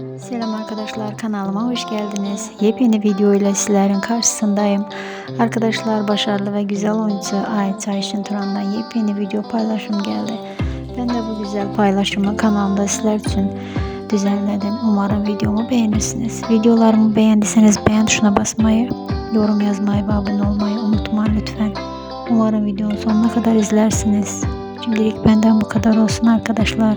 Selam arkadaşlar kanalıma hoş geldiniz. Yepyeni video ile sizlerin karşısındayım. Arkadaşlar başarılı ve güzel oyuncu Ayça Ayşin Turan'dan yepyeni video paylaşım geldi. Ben de bu güzel paylaşımı kanalımda sizler için düzenledim. Umarım videomu beğenirsiniz. Videolarımı beğendiyseniz beğen tuşuna basmayı, yorum yazmayı ve abone olmayı unutmayın lütfen. Umarım videonun sonuna kadar izlersiniz. Şimdilik benden bu kadar olsun arkadaşlar.